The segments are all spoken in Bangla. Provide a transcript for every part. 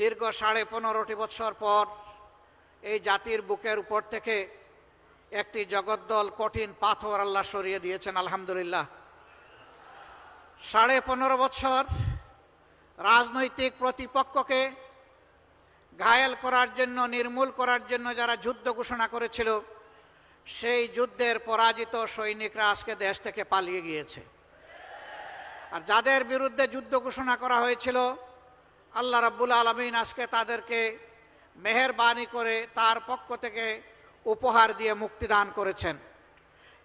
দীর্ঘ সাড়ে পনেরোটি বছর পর এই জাতির বুকের উপর থেকে একটি জগদ্দল কঠিন পাথর আল্লাহ সরিয়ে দিয়েছেন, আলহামদুলিল্লাহ। সাড়ে পনেরো বছর রাজনৈতিক প্রতিপক্ষকে ঘায়েল করার জন্য, নির্মূল করার জন্য যারা যুদ্ধ ঘোষণা করেছিল, সেই যুদ্ধের পরাজিত সৈনিকরা আজকে দেশ থেকে পালিয়ে গিয়েছে। আর যাদের বিরুদ্ধে যুদ্ধ ঘোষণা করা হয়েছিল আল্লাহ রাব্বুল আলমিন আজকে তাদেরকে মেহরবানি করে তার পক্ষ থেকে উপহার দিয়ে মুক্তিদান করেছেন।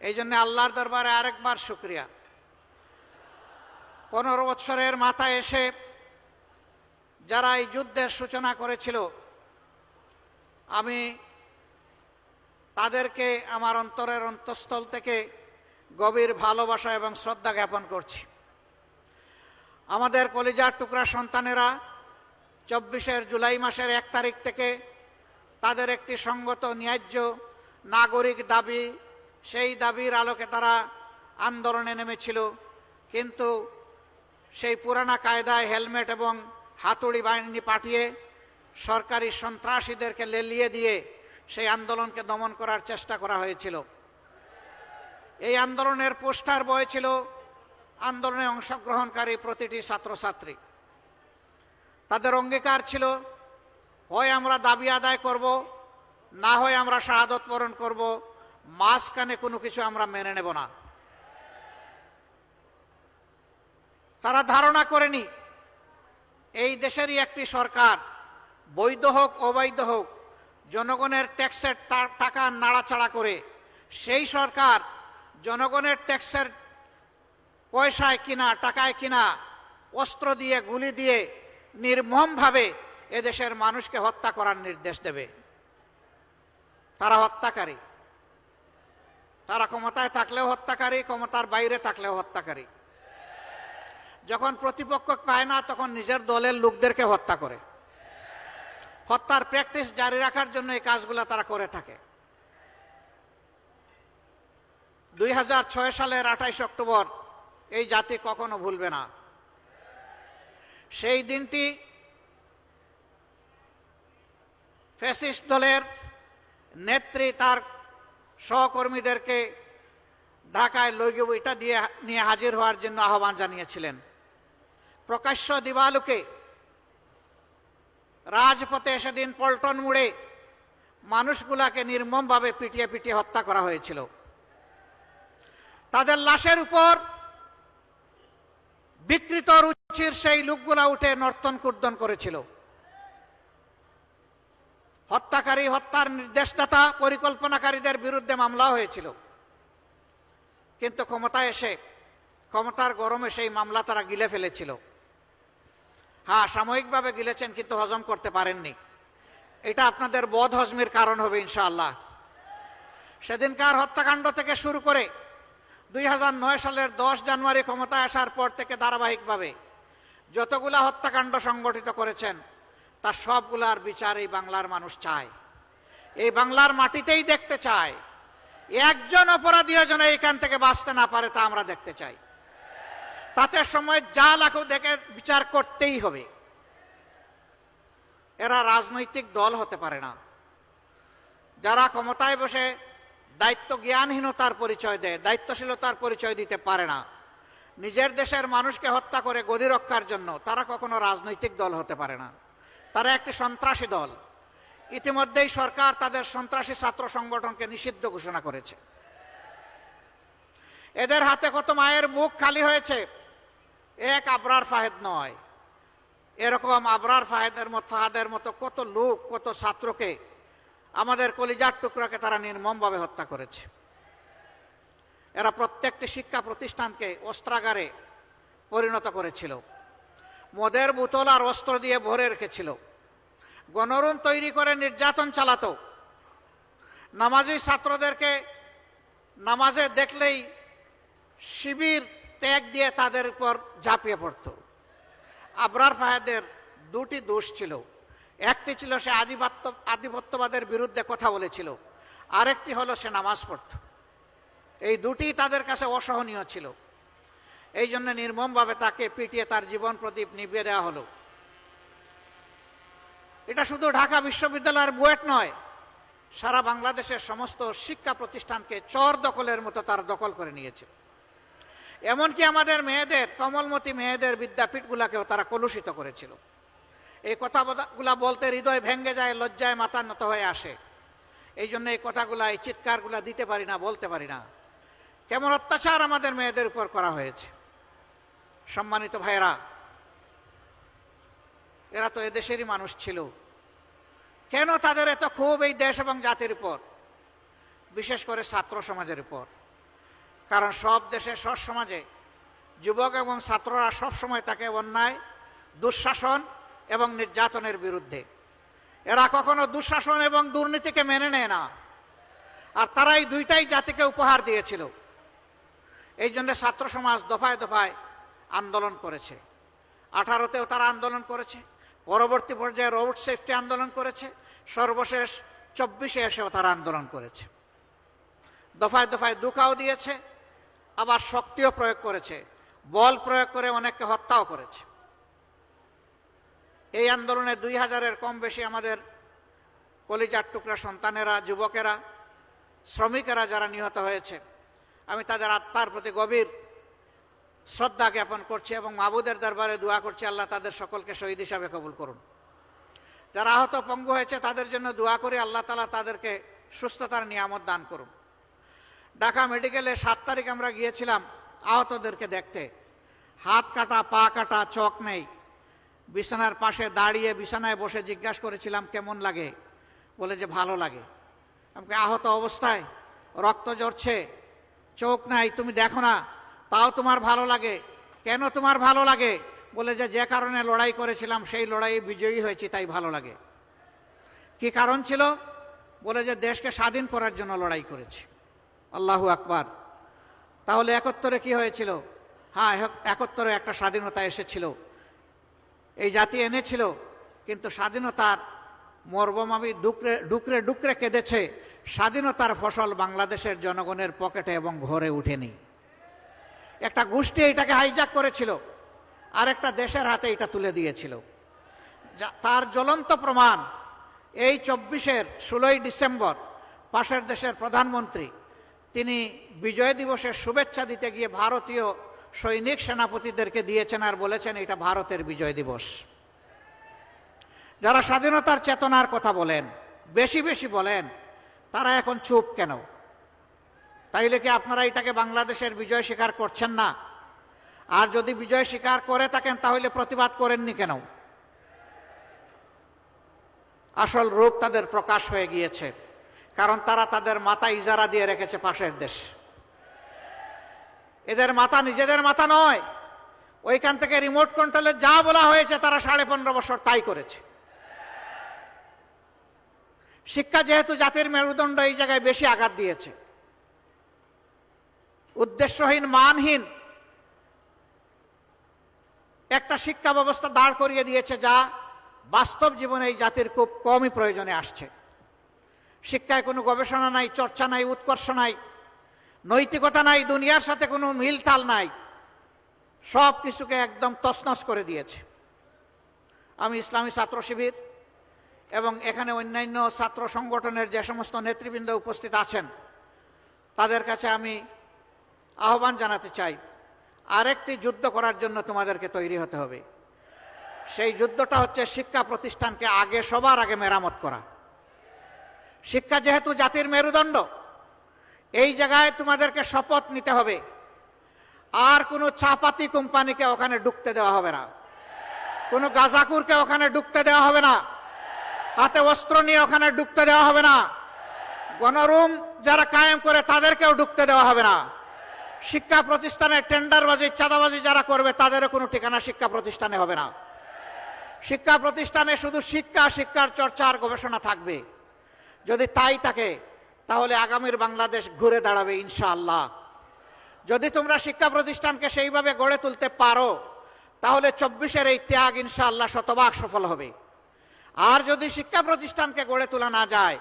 এই জন্য আল্লাহর দরবারে আরেকবার শুক্রিয়া। পনেরো বৎসরের মাথায় এসে যারা এই যুদ্ধের সূচনা করেছিল, আমি তাদেরকে আমার অন্তরের অন্তঃস্থল থেকে গভীর ভালোবাসা এবং শ্রদ্ধা জ্ঞাপন করছি। আমাদের কলিজার টুকরা সন্তানেরা চব্বিশের জুলাই মাসের এক তারিখ থেকে তাদের একটি সঙ্গত ন্যায্য নাগরিক দাবি, সেই দাবির আলোকে তারা আন্দোলনে নেমেছিল। কিন্তু সেই পুরানা কায়দায় হেলমেট এবং হাতুড়ি বাহিনী পাঠিয়ে সরকারি সন্ত্রাসীদেরকে লেলিয়ে দিয়ে সেই আন্দোলনকে দমন করার চেষ্টা করা হয়েছিল। এই আন্দোলনের পোস্টার বয়েছিল আন্দোলনে অংশগ্রহণকারী প্রতিটি ছাত্রছাত্রী। তাদের অঙ্গীকার ছিল, হয় আমরা দাবি আদায় করব, না হয় আমরা শাহাদত বরণ করব, মাঝখানে কোনো কিছু আমরা মেনে নেব না। তারা ধারণা করেনি, এই দেশেরই একটি সরকার, বৈধ হোক, অবৈধ হোক, জনগণের ট্যাক্সের টাকা নাড়াচাড়া করে, সেই সরকার জনগণের ট্যাক্সের পয়সায় কিনা, টাকায় কিনা, অস্ত্র দিয়ে, গুলি দিয়ে নির্মমভাবে এদেশের মানুষকে হত্যা করার নির্দেশ দেবে। তারা হত্যাকারী। তারা ক্ষমতায় থাকলেও হত্যাকারী, ক্ষমতার বাইরে থাকলেও হত্যাকারী। যখন প্রতিপক্ষ পায় না, তখন নিজের দলের লোকদেরকে হত্যা করে। হত্যার প্র্যাকটিস জারি রাখার জন্য এই কাজগুলো তারা করে থাকে। দুই হাজার ছয় সালের আঠাইশ অক্টোবর এই জাতি কখনো ভুলবে না। সেই দিনটি ফ্যাসিস্ট দলের নেত্রী তার সহকর্মীদেরকে ঢাকায় লইগে বইটা দিয়ে নিয়ে হাজির হওয়ার জন্য আহ্বান জানিয়েছিলেন। প্রকাশ্য দিবালুকে রাজপথে সেদিন পল্টন মুড়ে মানুষগুলাকে নির্মমভাবে পিটিয়ে পিটিয়ে হত্যা করা হয়েছিল। তাদের লাশের উপর বিকৃত রুচির সেই লোকগুলা উঠে নর্তন কুর্দন করেছিল। হত্যাকারী, হত্যার নির্দেশদাতা, পরিকল্পনাকারীদের বিরুদ্ধে মামলা হয়েছিল। কিন্তু ক্ষমতায় এসে, ক্ষমতার গরমে সেই মামলা তারা গিলে ফেলেছিল। হ্যাঁ সাময়িকভাবে গিলেছেন কিন্তু হজম করতে পারেননি। এটা আপনাদের বোধ হজমের কারণ হবে ইনশাআল্লাহ। সেদিনকার হত্যাকাণ্ড থেকে শুরু করে দুই হাজার নয় সালের দশ জানুয়ারি ক্ষমতায় আসার পর থেকে ধারাবাহিকভাবে যতগুলা হত্যাকাণ্ড সংগঠিত করেছেন তার সবগুলার বিচার এই বাংলার মানুষ চায়। এই বাংলার মাটিতেই দেখতে চায়। একজন অপরাধীও যেন এখান থেকে বাঁচতে না পারে তা আমরা দেখতে চাই। তাতে সময় যা লাখো দেখে বিচার করতেই হবে। এরা রাজনৈতিক দল হতে পারে না। যারা ক্ষমতায় বসে দায়িত্ব জ্ঞানহীনতার পরিচয় দেয়, দায়িত্বশীলতার পরিচয় দিতে পারে না। নিজের দেশের মানুষকে হত্যা করে গদি রক্ষার জন্য তারা কখনো রাজনৈতিক দল হতে পারে না। তারা একটি সন্ত্রাসী দল। ইতিমধ্যেই সরকার তাদের সন্ত্রাসী ছাত্র সংগঠনকে নিষিদ্ধ ঘোষণা করেছে। এদের হাতে কত মায়ের মুখ খালি হয়েছে? এক আবরার ফাহেদ নয়। এরকম আবরার ফাহেদের মতো, ফাহাদের মতো কত লোক, কত ছাত্রকে আমাদের কলিজার টুকরাকে তারা নির্মমভাবে হত্যা করেছে। এরা প্রত্যেকটি শিক্ষা প্রতিষ্ঠানকে অস্ত্রাগারে পরিণত করেছিল। মদের বোতল আর অস্ত্র দিয়ে ভরে রেখেছিল। গণরুম তৈরি করে নির্যাতন চালাতো। নামাজি ছাত্রদেরকে নামাজে দেখলেই শিবির ত্যাগ দিয়ে তাদের উপর ঝাঁপিয়ে পড়ত। আবরার ফাহেদের দুটি দোষ ছিল। একটি ছিল সে আধিপত্য, আধিপত্যবাদের বিরুদ্ধে কথা বলেছিল, আরেকটি হলো সে নামাজ পড়ত। এই দুটি তাদের কাছে অসহনীয় ছিল। এই জন্য নির্মমভাবে তাকে পিটিয়ে তার জীবন প্রদীপ নিভিয়ে দেওয়া হলো। এটা শুধু ঢাকা বিশ্ববিদ্যালয়ের বুয়েট নয়, সারা বাংলাদেশের সমস্ত শিক্ষা প্রতিষ্ঠানকে চর দখলের মতো তারা দখল করে নিয়েছে। এমনকি আমাদের মেয়েদের, কমলমতি মেয়েদের বিদ্যাপীঠগুলাকেও তারা কলুষিত করেছিল। এই কথাগুলা বলতে হৃদয় ভেঙ্গে যায়, লজ্জায় মাথা নত হয়ে আসে। এই জন্য এই কথাগুলা, এই চিৎকারগুলা দিতে পারি না, বলতে পারি না। কেমন অত্যাচার আমাদের মেয়েদের উপর করা হয়েছে। সম্মানিত ভাইয়েরা, এরা তো এদেশেরই মানুষ ছিল। কেন তাদের এত ক্ষোভ এই দেশ এবং জাতির উপর? বিশেষ করে ছাত্র সমাজের উপর। কারণ সব দেশে সব সমাজে যুবক এবং ছাত্ররা সবসময় তাকে অন্যায়, দুঃশাসন এবং নির্যাতনের বিরুদ্ধে। এরা কখনো দুঃশাসন এবং দুর্নীতিকে মেনে নেয় না। আর তারাই দুইটাই জাতিকে উপহার দিয়েছিল। এই জন্য ছাত্র সমাজ দফায় দফায় আন্দোলন করেছে। আঠারোতেও তারা আন্দোলন করেছে। পরবর্তী পর্যায়ে রোড সেফটি আন্দোলন করেছে। সর্বশেষ চব্বিশে এসেও তারা আন্দোলন করেছে। দফায় দফায় দুঃখাও দিয়েছে, আবার শক্তিও প্রয়োগ করেছে। বল প্রয়োগ করে অনেককে হত্যাও করেছে। এই আন্দোলনে দুই হাজারের কম বেশি আমাদের কলিজার টুকরা সন্তানেরা, যুবকেরা, শ্রমিকেরা যারা নিহত হয়েছে, আমি তাদের আত্মার প্রতি গভীর শ্রদ্ধা জ্ঞাপন করছি এবং মাহবুদের দরবারে দোয়া করছি, আল্লাহ তাদের সকলকে শহীদ হিসাবে কবুল করুন। যারা আহত পঙ্গু হয়েছে, তাদের জন্য দোয়া করি আল্লাহ তালা তাদেরকে সুস্থতার নিয়ামত দান করুন। ঢাকা মেডিকেলে সাত তারিখ আমরা গিয়েছিলাম আহতদেরকে দেখতে। হাত কাটা, পা কাটা, চোখ নেই। বিছানার পাশে দাঁড়িয়ে বিছানায় বসে জিজ্ঞাসা করেছিলাম, কেমন লাগে? বলে যে, ভালো লাগে। আমাকে আহত অবস্থায়, রক্ত জড়ছে চোখ নাই, তুমি দেখো না, তাও তোমার ভালো লাগে? কেন তোমার ভালো লাগে? বলে যে যে কারণে লড়াই করেছিলাম, সেই লড়াইয়ে বিজয়ী হয়েছি, তাই ভালো লাগে। কি কারণ ছিল? বলে যে, দেশকে স্বাধীন করার জন্য লড়াই করেছি। আল্লাহু আকবার। তাহলে একত্তরে কি হয়েছিল? হ্যাঁ একত্তরে একটা স্বাধীনতা এসেছিল। এই জাতি এনেছিল, কিন্তু স্বাধীনতার মর্বমাবি ডুকরে ডুকরে ডুকরে কেঁদেছে স্বাধীনতার ফসল বাংলাদেশের জনগণের পকেটে এবং ঘরে উঠেনি। একটা গোষ্ঠী এটাকে হাইজাক করেছিল আর একটা দেশের হাতে এটা তুলে দিয়েছিল। তার জ্বলন্ত প্রমাণ এই চব্বিশের ষোলোই ডিসেম্বর পাশের দেশের প্রধানমন্ত্রী, তিনি বিজয় দিবসের শুভেচ্ছা দিতে গিয়ে ভারতীয় সৈনিক সেনাপতিদেরকে দিয়েছেন আর বলেছেন, এটা ভারতের বিজয় দিবস। যারা স্বাধীনতার চেতনার কথা বলেন, বেশি বেশি বলেন, তারা এখন চুপ কেন? তাইলে কি আপনারা এটাকে বাংলাদেশের বিজয় স্বীকার করছেন না? আর যদি বিজয় স্বীকার করে থাকেন, তাহলে প্রতিবাদ করেননি কেন? আসল রূপ তাদের প্রকাশ হয়ে গিয়েছে, কারণ তারা তাদের মাথা ইজারা দিয়ে রেখেছে পাশের দেশ। এদের মাথা নিজেদের মাথা নয়। ওইখান থেকে রিমোট কন্ট্রোলে যা বলা হয়েছে তারা সাড়ে পনেরো বছর তাই করেছে। শিক্ষা যেহেতু জাতির মেরুদণ্ড, এই জায়গায় বেশি আঘাত দিয়েছে। উদ্দেশ্যহীন, মানহীন একটা শিক্ষা ব্যবস্থা দাঁড় করিয়ে দিয়েছে যা বাস্তব জীবনে এই জাতির খুব কমই প্রয়োজনে আসছে। শিক্ষায় কোনো গবেষণা নাই, চর্চা নাই, উৎকর্ষ নাই। নৈতিকতা নাই, দুনিয়ার সাথে কোনো মিলতাল নাই। সব কিছুকে একদম তছনছ করে দিয়েছে। আমি ইসলামী ছাত্র শিবির এবং এখানে অন্যান্য ছাত্র সংগঠনের যে সমস্ত নেতৃবৃন্দ উপস্থিত আছেন, তাদের কাছে আমি আহ্বান জানাতে চাই, আরেকটি যুদ্ধ করার জন্য তোমাদেরকে তৈরি হতে হবে। সেই যুদ্ধটা হচ্ছে শিক্ষা প্রতিষ্ঠানকে আগে সবার আগে মেরামত করা। শিক্ষা যেহেতু জাতির মেরুদণ্ড এই জায়গায় তোমাদেরকে শপথ নিতে হবে। আর কোনো চাপাতি কোম্পানিকে ওখানে ঢুকতে দেওয়া হবে না। কোনো গাজাকুরকে ওখানে ঢুকতে দেওয়া হবে না। হাতে অস্ত্র নিয়ে ওখানে ঢুকতে দেওয়া হবে না। গণরুম যারা কায়েম করে তাদেরকেও ঢুকতে দেওয়া হবে না। শিক্ষা প্রতিষ্ঠানে টেন্ডারবাজি, চাঁদাবাজি যারা করবে তাদেরও কোনো ঠিকানা শিক্ষা প্রতিষ্ঠানে হবে না। শিক্ষা প্রতিষ্ঠানে শুধু শিক্ষা, শিক্ষার চর্চা আর গবেষণা থাকবে। যদি তাই থাকে তাহলে আগামীর বাংলাদেশ ঘুরে দাঁড়াবে, ইনশাআল্লাহ। যদি তোমরা শিক্ষা প্রতিষ্ঠানকে সেইভাবে গড়ে তুলতে পারো, তাহলে চব্বিশের এই ত্যাগ ইনশাআল্লাহ শতভাগ সফল হবে। আর যদি শিক্ষা প্রতিষ্ঠানকে গড়ে তোলা না যায়,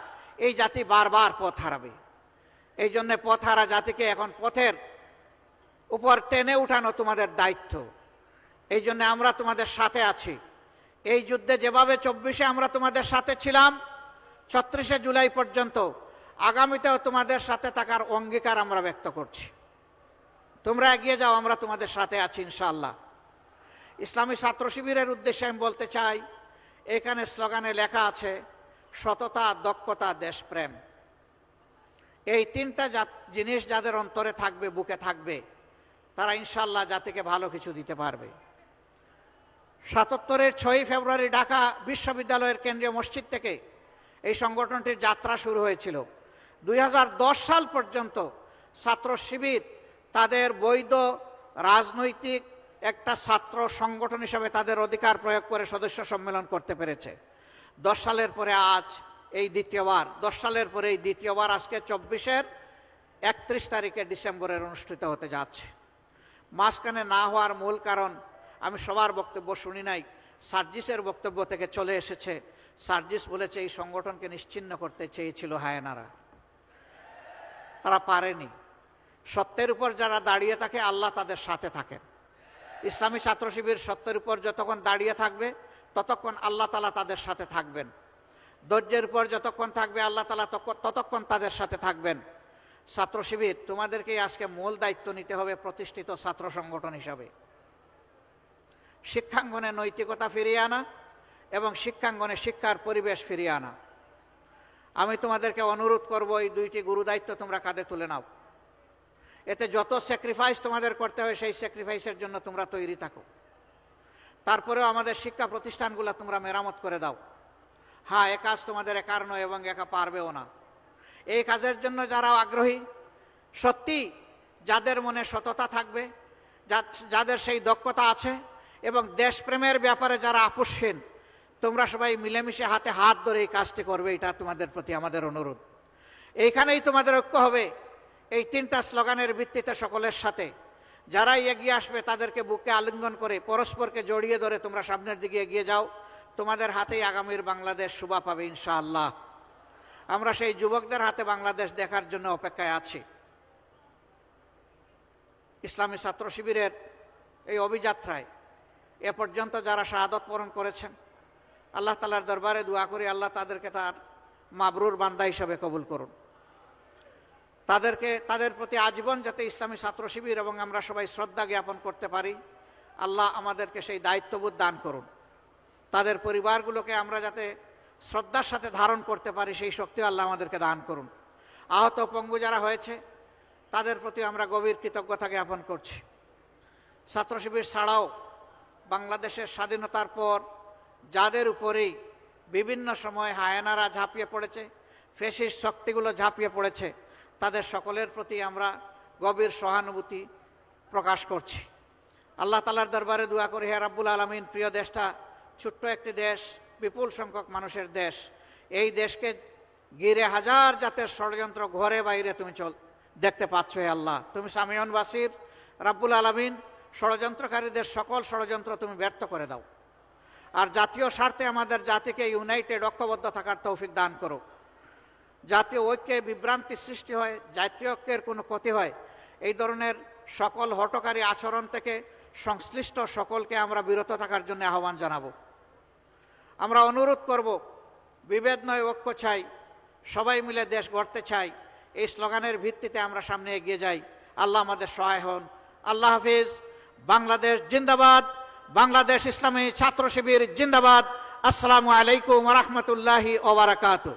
এই জাতি বারবার পথ হারাবে। এই জন্য পথ হারা জাতিকে এখন পথের উপর টেনে উঠানো তোমাদের দায়িত্ব। এই জন্য আমরা তোমাদের সাথে আছি। এই যুদ্ধে যেভাবে চব্বিশে আমরা তোমাদের সাথে ছিলাম, ছত্রিশে জুলাই পর্যন্ত আগামীতেও তোমাদের সাথে থাকার অঙ্গীকার আমরা ব্যক্ত করছি। তোমরা এগিয়ে যাও, আমরা তোমাদের সাথে আছি ইনশাআল্লাহ। ইসলামী ছাত্র শিবিরের উদ্দেশ্যে আমি বলতে চাই, এখানে স্লোগানে লেখা আছে, সততা, দক্ষতা, দেশপ্রেম। এই তিনটা জিনিস যাদের অন্তরে থাকবে, বুকে থাকবে, তারা ইনশাল্লাহ জাতিকে ভালো কিছু দিতে পারবে। সাতাত্তরের ছয়ই ফেব্রুয়ারি ঢাকা বিশ্ববিদ্যালয়ের কেন্দ্রীয় মসজিদ থেকে এই সংগঠনটির যাত্রা শুরু হয়েছিল। দুই হাজার দশ সাল পর্যন্ত ছাত্র শিবির তাদের বৈধ রাজনৈতিক একটা ছাত্র সংগঠন হিসাবে তাদের অধিকার প্রয়োগ করে সদস্য সম্মেলন করতে পেরেছে। দশ সালের পরে আজ এই দ্বিতীয়বার, দশ সালের পরে এই দ্বিতীয়বার আজকে চব্বিশের একত্রিশ তারিখে ডিসেম্বরের অনুষ্ঠিত হতে যাচ্ছে। মাঝখানে না হওয়ার মূল কারণ, আমি সবার বক্তব্য শুনি নাই, সার্জিসের বক্তব্য থেকে চলে এসেছে। সার্জিস বলেছে, এই সংগঠনকে নিশ্চিন্ন করতে চেয়েছিল হায়নারা। তারা পারেনি। সত্যের উপর যারা দাঁড়িয়ে থাকে, আল্লাহ তাদের সাথে থাকেন। ইসলামী ছাত্র শিবির সত্যের উপর যতক্ষণ দাঁড়িয়ে থাকবে, ততক্ষণ আল্লাহ তালা তাদের সাথে থাকবেন। ধৈর্যের উপর যতক্ষণ থাকবে, আল্লাহ তালা তক- ততক্ষণ তাদের সাথে থাকবেন। ছাত্র শিবির তোমাদেরকেই আজকে মূল দায়িত্ব নিতে হবে প্রতিষ্ঠিত ছাত্র সংগঠন হিসাবে। শিক্ষাঙ্গনে নৈতিকতা ফিরিয়ে আনা এবং শিক্ষাঙ্গনে শিক্ষার পরিবেশ ফিরিয়ে আনা। আমি তোমাদেরকে অনুরোধ করব, এই দুইটি গুরু দায়িত্ব তোমরা কাঁধে তুলে নাও। এতে যত স্যাক্রিফাইস তোমাদের করতে হবে, সেই স্যাক্রিফাইসের জন্য তোমরা তৈরি থাকো। তারপরেও আমাদের শিক্ষা প্রতিষ্ঠানগুলো তোমরা মেরামত করে দাও। হ্যাঁ এ কাজ তোমাদের একার নয় এবং একা পারবেও না। এই কাজের জন্য যারা আগ্রহী, সত্যি যাদের মনে সততা থাকবে যাদের সেই দক্ষতা আছে এবং দেশপ্রেমের ব্যাপারে যারা আপোষহীন তোমরা সবাই মিলেমিশে হাতে হাত ধরে এই কাজটি করবে, এটা তোমাদের প্রতি আমাদের অনুরোধ। এইখানেই তোমাদের ঐক্য হবে। এই তিনটা স্লোগানের ভিত্তিতে সকলের সাথে। যারাই এগিয়ে আসবে, তাদেরকে বুকে আলিঙ্গন করে পরস্পরকে জড়িয়ে ধরে তোমরা সামনের দিকে এগিয়ে যাও। তোমাদের হাতেই আগামীর বাংলাদেশ শুভা পাবে, ইনশাআল্লাহ। আমরা সেই যুবকদের হাতে বাংলাদেশ দেখার জন্য অপেক্ষায় আছি। ইসলামী ছাত্র শিবিরের এই অভিযাত্রায় এ পর্যন্ত যারা শাহাদত বরণ করেছেন আল্লাহ তালার দরবারে দোয়া করি, আল্লাহ তাদেরকে তার মাবরুর বান্দা হিসাবে কবুল করুন। তাদেরকে, তাদের প্রতি আজীবন যাতে ইসলামী ছাত্র শিবির এবং আমরা সবাই শ্রদ্ধা জ্ঞাপন করতে পারি, আল্লাহ আমাদেরকে সেই দায়িত্ববোধ দান করুন। তাদের পরিবারগুলোকে আমরা যাতে শ্রদ্ধার সাথে ধারণ করতে পারি, সেই শক্তি আল্লাহ আমাদেরকে দান করুন। আহত পঙ্গু যারা হয়েছে, তাদের প্রতি আমরা গভীর কৃতজ্ঞতা জ্ঞাপন করছি। ছাত্র শিবির ছাড়াও বাংলাদেশের স্বাধীনতার পর যাদের উপরেই বিভিন্ন সময় হায়নারা ঝাঁপিয়ে পড়েছে ফেসিস শক্তিগুলো ঝাঁপিয়ে পড়েছে, তাদের সকলের প্রতি আমরা গভীর সহানুভূতি প্রকাশ করছি। আল্লাহ তালার দরবারে দোয়া করি, হে রাব্বুল আলমিন, প্রিয় দেশটা, ছোট্ট একটি দেশ, বিপুল সংখ্যক মানুষের দেশ, এই দেশকে ঘিরে হাজার জাতের ষড়যন্ত্র ঘরে বাইরে তুমি চল, দেখতে পাচ্ছ হে আল্লাহ। তুমি সামিয়ন বাসির রাব্বুল আলমিন, ষড়যন্ত্রকারীদের সকল ষড়যন্ত্র তুমি ব্যর্থ করে দাও। আর জাতীয় স্বার্থে আমাদের জাতিকে ইউনাইটেড ঐক্যবদ্ধ থাকার তৌফিক দান করো জাতীয় ঐক্যে বিভ্রান্তি সৃষ্টি হয়, জাতীয় ঐক্যের কোনো ক্ষতি হয়, এই ধরনের সকল হটকারী আচরণ থেকে সংশ্লিষ্ট সকলকে আমরা বিরত থাকার জন্য আহ্বান জানাব। আমরা অনুরোধ করব, বিভেদ নয়, ঐক্য চাই, সবাই মিলে দেশ গড়তে চাই, এই স্লোগানের ভিত্তিতে আমরা সামনে এগিয়ে যাই। আল্লাহ আমাদের সহায় হন। আল্লাহ হাফিজ, বাংলাদেশ জিন্দাবাদ। বাংলাদেশ ইসলামী ছাত্র শিবির জিন্দাবাদ। আসসালামু আলাইকুম রহমতুল্লাহি ওবরাকাতু